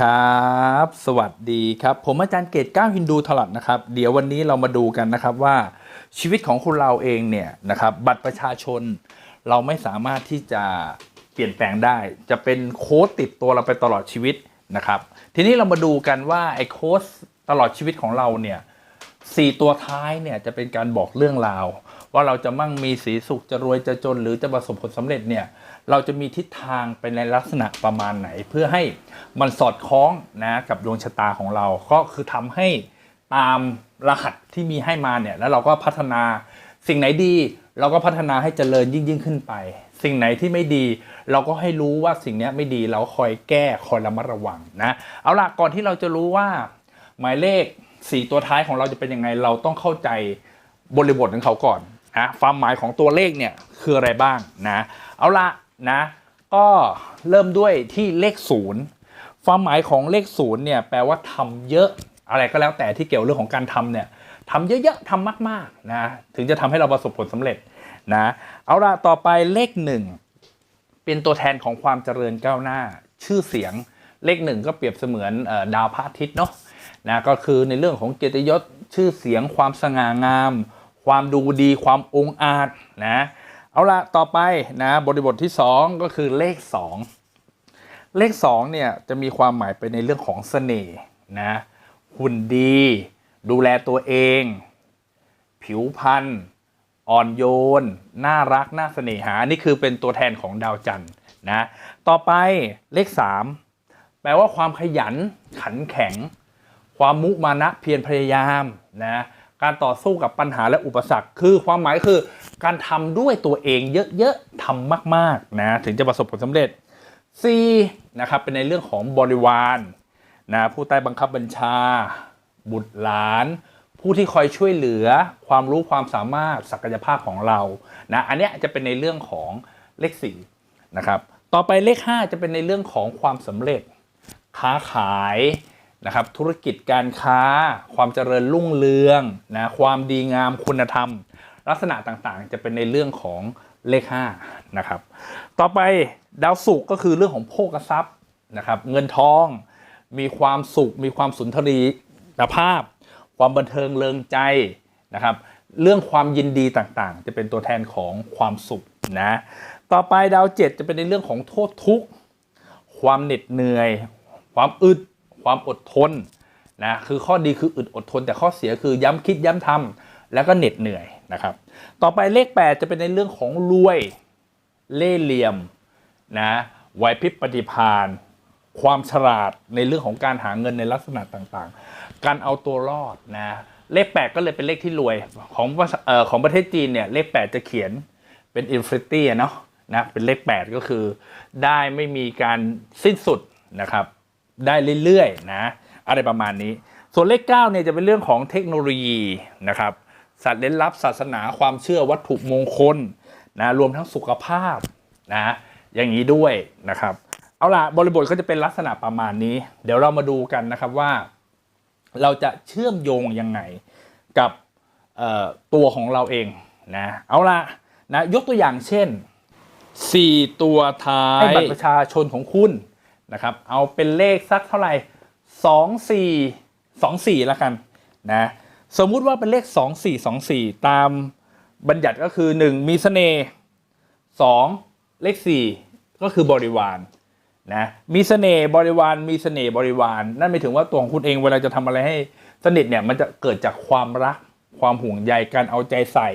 ครับ สวัสดีครับ ผมอาจารย์เกตก้าฮินดูถลัดนะครับ เดี๋ยววันนี้เรามาดูกันนะครับว่าชีวิตของคุณเราเองเนี่ยนะครับบัตรประชาชน เราไม่สามารถที่จะเปลี่ยนแปลงได้ จะเป็นโค้ดติดตัวเราไปตลอดชีวิตนะครับ ทีนี้เรามาดูกันว่าไอ้โค้ดตลอดชีวิตของเราเนี่ยสี่ตัวท้ายเนี่ยจะเป็นการบอกเรื่องราว ว่าเราจะมั่งมีสีสุขจะรวยจะจน หรือจะประสบผลสำเร็จเนี่ยเราจะมีทิศทางไปในลักษณะประมาณไหน เพื่อให้มันสอดคล้องนะกับดวงชะตาของเราก็คือทำให้ตามรหัสที่มีให้มาเนี่ยแล้วเราก็พัฒนาสิ่งไหนดี เราก็พัฒนาให้เจริญยิ่งยิ่งขึ้นไป สิ่งไหนที่ไม่ดี เราก็ให้รู้ว่าสิ่งนี้ไม่ดีเราคอยแก้คอยระมัดระวังนะเอาล่ะก่อนที่เราจะรู้ว่า หมายเลขสี่ตัวท้ายของเราจะเป็นยังไง เราต้องเข้าใจบริบทของเขาก่อน นะความหมายของตัวเลขเนี่ยคืออะไรบ้างนะเอาละนะก็เริ่มด้วยที่เลขศูนย์ความหมายของเลขศูนย์เนี่ยแปลว่าทำเยอะอะไรก็แล้วแต่ที่เกี่ยวเรื่องของการทำเนี่ยทำเยอะๆทำมากๆนะถึงจะทำให้เราประสบผลสำเร็จนะเอาละต่อไปเลขหนึ่งเป็นตัวแทนของความเจริญก้าวหน้า ชื่อเสียงเลขหนึ่งก็เปรียบเสมือนดาวพระอาทิตย์เนาะนะก็คือในเรื่องของเกียรติยศชื่อเสียงความสง่างาม ความดูดีความองอาจนะเอาละต่อไปนะบริบทที่ 2 ก็คือเลข 2 เลข2เนี่ยจะมีความหมายไปในเรื่องของเสน่ห์นะหุ่นดี ดูแลตัวเอง ผิวพรรณอ่อนโยน น่ารัก น่าเสน่หา นี่คือเป็นตัวแทนของดาวจันทร์นะต่อไปเลข 3 แปลว่าความขยันขันแข็ง ความมุมานะเพียรพยายามนะ การต่อสู้กับปัญหาและอุปสรรค คือความหมายคือ การทำด้วยตัวเองเยอะๆทำมากๆนะถึงจะประสบผลสำเร็จ C นะครับเป็นในเรื่องของบริวารนะผู้ใต้บังคับบัญชา บุตรหลาน ผู้ที่คอยช่วยเหลือความรู้ความสามารถศักยภาพของเรานะอันนี้จะเป็นในเรื่องของเลขสี่นะครับต่อไปเลข 5 จะเป็นในเรื่องของความสำเร็จ ค้าขาย นะครับธุรกิจการค้า ความเจริญรุ่งเรืองนะความดีงามคุณธรรม ลักษณะต่างๆ จะเป็นในเรื่องของเลข5นะครับต่อไปดาวศุกร์ก็คือเรื่องของโภคทรัพย์นะครับเงินทองมีความสุข มีความสุนทรีภาพ ความบันเทิงเริงใจนะครับเรื่องความยินดีต่างๆ จะเป็นตัวแทนของความสุขนะต่อไปดาวเจ็ดจะเป็นในเรื่องของโทษทุกข์ ความเหน็ดเหนื่อย ความอึด ความอดทนนะคือข้อดีคืออึดอดทน แต่ข้อเสียคือย้ำคิดย้ำทำแล้วก็เหน็ดเหนื่อยนะครับ ต่อไปเลข 8 จะเป็นในเรื่องของรวยเล่ห์เหลี่ยมนะไหวพริบปฏิภาณความฉลาดในเรื่องของการหาเงินในลักษณะต่างๆ การเอาตัวรอดนะเลข 8 ก็เลยเป็นเลขที่รวยของออของประเทศจีนเนี่ยเลข 8 จะเขียนเป็นอินฟินิตี้เนาะนะเป็นเลข 8 ก็คือได้ไม่มีการสิ้นสุดนะครับ ได้เรื่อยๆนะอะไรประมาณนี้ ส่วนเลข9เนี่ยจะเป็นเรื่องของเทคโนโลยีนะครับสัตว์เล่นลับศาสนาความเชื่อวัตถุมงคลนะรวมทั้งสุขภาพนะอย่างนี้ด้วยนะครับ เอาล่ะบริบทก็จะเป็นลักษณะประมาณนี้ เดี๋ยวเรามาดูกันนะครับว่า เราจะเชื่อมโยงยังไงกับตัวของเราเองนะเอาล่ะนะยกตัวอย่างเช่น 4 ตัวท้ายบัตรประชาชนของคุณ นะครับ เอาเป็นเลขสักเท่าไหร่2 4 2 4แล้วกันนะสมมุติว่าเป็นเลข 2 4 2 4 ตามบัญญัติก็คือ 1 มีเสน่ห์2เลข 4 ก็คือบริวารนะมีเสน่ห์บริวารมีเสน่ห์บริวาร นั่นหมายถึงว่าตัวของคุณเองเวลาจะทำอะไรให้สนิทเนี่ยมันจะเกิดจากความรัก ความห่วงใยการเอาใจใส่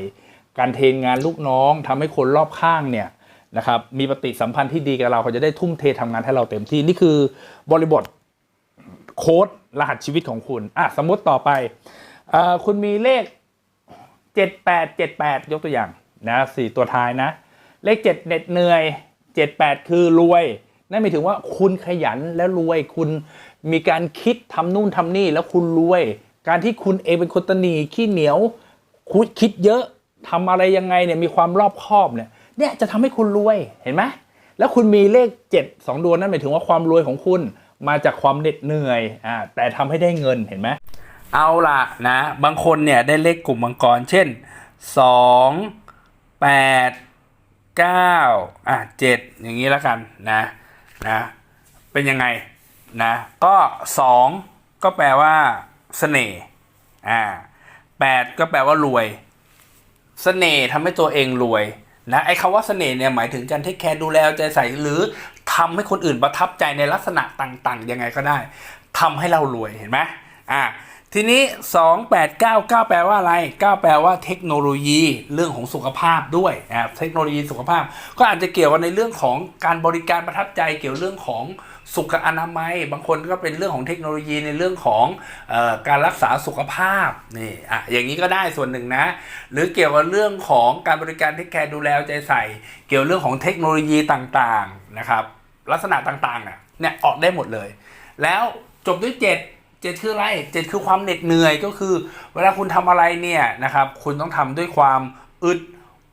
การเทงานลูกน้องทำให้คนรอบข้างเนี่ย นะครับมีปฏิสัมพันธ์ที่ดีกับเราเขาจะได้ทุ่มเททำงานให้เราเต็มที่นี่คือบริบทโค้ดรหัสชีวิตของคุณอะสมมติต่อไปอคุณมีเลข 7878 ยกตัวอย่างนะสี่ตัวท้ายนะ เลข 7 เหน็ดเหนื่อย 78 คือรวย นั่นหมายถึงว่าคุณขยันและรวยคุณมีการคิดทำนู่นทำนี่แล้วคุณรวย การที่คุณเองเป็นคนตนีขี้เหนียวคุคิดเยอะทำอะไรยังไงเนี่ยมีความรอบคอบเนี่ย เนี่ยจะทำให้คุณรวยเห็นไหมแล้วคุณมีเลข 7 2ดวงนั่นหมายถึงว่าความรวยของคุณมาจากความเหน็ดเหนื่อยอ่าแต่ทำให้ได้เงินเห็นไหมเอาล่ะนะ บางคนเนี่ยได้เลขกลุ่มมังกรเช่น 2 8 9อะ7อย่างนี้แล้วกันนะนะเป็นยังไงนะก็สองก็แปลว่าเสน่ห์อ่าแปดก็แปลว่ารวยเสน่ห์ทำให้ตัวเองรวย นะไอ้คำว่าเสน่ห์เนี่ยหมายถึงการเทคแคร์ดูแลใจใส่หรือทำให้คนอื่นประทับใจในลักษณะต่างๆยังไงก็ได้ทำให้เรารวยเห็นไหมอ่าทีนี้ 2 8 9 9 แปลว่าอะไร 9 แปลว่าเทคโนโลยีเรื่องของสุขภาพด้วยนะเทคโนโลยีสุขภาพ ก็อาจจะเกี่ยวกันในเรื่องของการบริการประทับใจเกี่ยวเรื่องของ สุขอนามัย บางคนก็เป็นเรื่องของเทคโนโลยีในเรื่องของออการรักษาสุขภาพนี่อะอย่างนี้ก็ได้ส่วนหนึ่งนะ หรือเกี่ยวกับเรื่องของการบริการเทคแคร์ดูแลใจใส่ เกี่ยวเรื่องของเทคโนโลยีต่างๆนะครับลักษณะต่างๆน่ะเนี่ยออกได้หมดเลย แล้วจบด้วย 7 7 คืออะไร 7 คือความเหน็ดเหนื่อยก็คือ เวลาคุณทำอะไรเนี่ยนะครับคุณต้องทำด้วยความอึด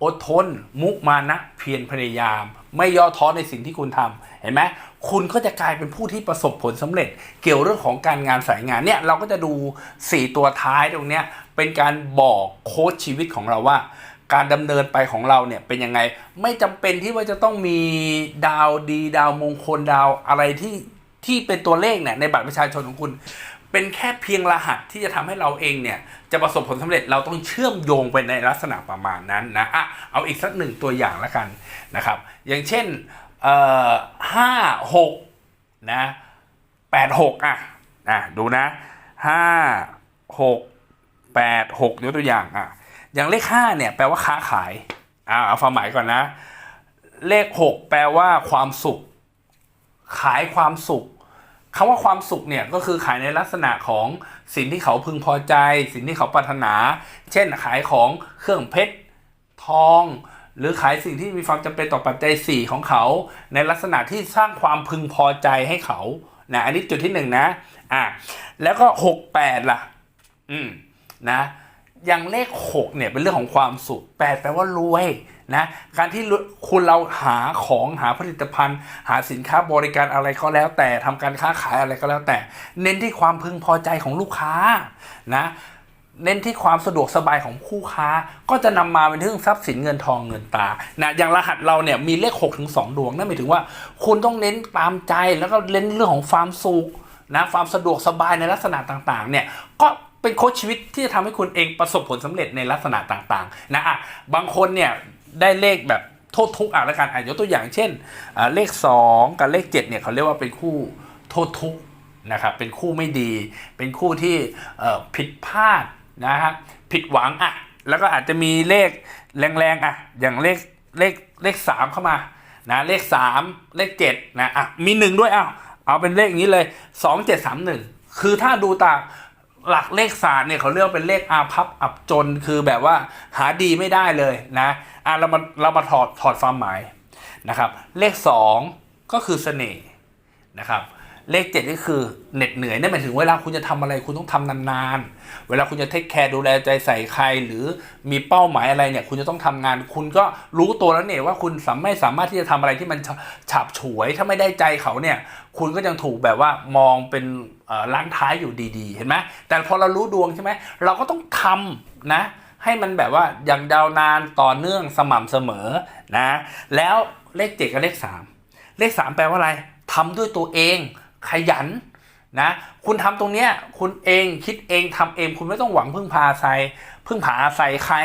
อดทน มุมานะเพียรพยายาม ไม่ย่อท้อในสิ่งที่คุณทำเห็นไหม คุณก็จะกลายเป็นผู้ที่ประสบผลสำเร็จ เกี่ยวเรื่องของการงานสายงานเนี่ยเราก็จะดู 4 ตัวท้ายตรงเนี้ยเป็นการบอกโค้ดชีวิตของเราว่า การดำเนินไปของเราเนี่ยเป็นยังไงไม่จำเป็นที่ว่าจะต้องมีดาวดี ดาวมงคลดาวอะไรที่ที่เป็นตัวเลขเนี่ยในบัตรประชาชนของคุณเป็นแค่เพียงรหัสที่จะทำให้เราเองเนี่ย จะประสบผลสำเร็จเราต้องเชื่อมโยงไปในลักษณะประมาณนั้นนะอะเอาอีกสักหนึ่งตัวอย่างล้วกันนะครับ อย่างเช่น เอ่อห้าหกนะแปดหกอะอะดูนะห้าหกแปดหกยกตัวอย่างอะอย่างเลขห้าเนี่ยแปลว่าค้าขายอ่าเอาความหมายก่อนนะ เลขหกแปลว่าความสุข ขายความสุขคำว่าความสุขเนี่ยก็คือขายในลักษณะของสิ่งที่เขาพึงพอใจ สิ่งที่เขาปรารถนา เช่นขายของเครื่องเพชรทอง หรือขายสิ่งที่มีความจำเป็นต่อปัจจัยสี่ของเขา ในลักษณะที่สร้างความพึงพอใจให้เขานะอันนี้จุดที่หนึ่งนะอะแล้วก็หกแปดล่ะ อืมนะอย่างเลข 6 เนี่ยเป็นเรื่องของความสุข 8 แปลว่ารวยนะการที่คุณเราหาของหาผลิตภัณฑ์ หาสินค้าบริการอะไรก็แล้วแต่ทำการค้าขายอะไรก็แล้วแต่ เน้นที่ความพึงพอใจของลูกค้านะ เน้นที่ความสะดวกสบายของคู่ค้า ก็จะนำมาเป็นเรื่องทรัพย์สินเงินทองเงินตานะอย่างรหัสเราเนี่ยมีเลข6ถึง2ดวงนั่นหมายถึงว่า คุณต้องเน้นตามใจแล้วก็เน้นเรื่องของความสุขนะความสะดวกสบายในลักษณะต่างๆเนี่ยก็เป็นโค้ชชีวิตที่จะทำให้คุณเองประสบผลสำเร็จในลักษณะต่างๆนะอะบางคนเนี่ยได้เลขแบบโทษทุกข์อะแล้วกันอะยกตัวอย่างเช่นเลข 2 กับเลข7เนี่ยเขาเรียกว่าเป็นคู่โทษทุกข์นะครับเป็นคู่ไม่ดี เป็นคู่ที่ผิดพลาด นะฮะผิดหวังอะแล้วก็อาจจะมีเลขแรงๆอะอย่างเลขเลขเลข3เข้ามานะเลข3เลข7นะอะมีหนึ่งด้วยอะเอาเป็นเลขอย่างนี้เลย2 7 3 1คือถ้าดูตามหลักเลขศาสตร์เนี่ยเขาเรียกว่าเป็นเลขอาภัพอับจนคือแบบว่าหาดีไม่ได้เลยนะอะเรามาเรามาถอดถอดความหมายนะครับ เลข 2 ก็คือเสน่ห์นะครับ เลข7ก็คือเหน็ดเหนื่อยนั่นหมายถึงเวลาคุณจะทำอะไรคุณต้องทำนานๆ เวลาคุณจะเทคแคร์ดูแลใจใส่ใคร หรือมีเป้าหมายอะไรเนี่ย คุณจะต้องทำงาน คุณก็รู้ตัวแล้วเนี่ยว่าคุณสามไม่สามารถที่จะทำอะไรที่มันฉฉาบฉวย ถ้าไม่ได้ใจเขาเนี่ย คุณก็ยังถูกแบบว่ามองเป็นล้างท้ายอยู่ดีๆ เห็นไหมแต่พอเรารู้ดวงใช่ไหมเราก็ต้องทำนะให้มันแบบว่าอย่างยาวนานต่อเนื่องสม่ำเสมอนะ แล้วเลขเจ็ดกับเลขสามเลขสามแปลว่าอะไรทำด้วยตัวเอง ขยันนะคุณทำตรงเนี้ยคุณเองคิดเองทำเอง คุณไม่ต้องหวังพึ่งพาอาศัยพึ่งพาอาศัยใคร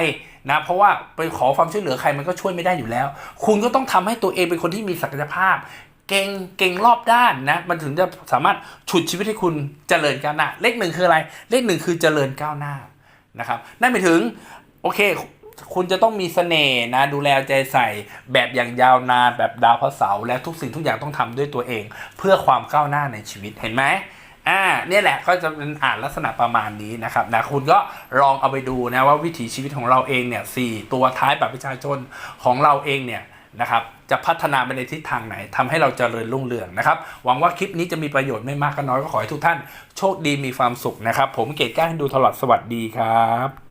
นะเพราะว่าไปขอความช่วยเหลือใครมันก็ช่วยไม่ได้อยู่แล้ว คุณก็ต้องทำให้ตัวเองเป็นคนที่มีศักยภาพ เก่งเก่งรอบด้านนะมันถึงจะสามารถฉุดชีวิตให้คุณเจริญก้าวหน้า เลขหนึ่งคืออะไร เลขหนึ่งคือเจริญก้าวหน้านะครับนั่นหมายถึงโอเค คุณจะต้องมีเสน่ห์นะ ดูแลใจใส่แบบอย่างยาวนานแบบดาวพระเสาร์และทุกสิ่งทุกอย่างต้องทำด้วยตัวเอง เพื่อความก้าวหน้าในชีวิตเห็นไหมอ่าเนี่ยแหละก็จะเป็นอ่านลักษณะประมาณนี้นะครับนะคุณก็ลองเอาไปดูนะว่าวิถีชีวิตของเราเองเนี่ยสี่ตัวท้ายแบบประชาชนของเราเองเนี่ยนะครับจะพัฒนาไปในทิศทางไหนทำให้เราจเจริญรุ่งเรืองนะครับ หวังว่าคลิปนี้จะมีประโยชน์ไม่มากก็น้อยก็ขอให้ทุกท่าน โชคดีมีความสุขนะครับ ผมเกตก้าให้ดูตลอดสวัสดีครับ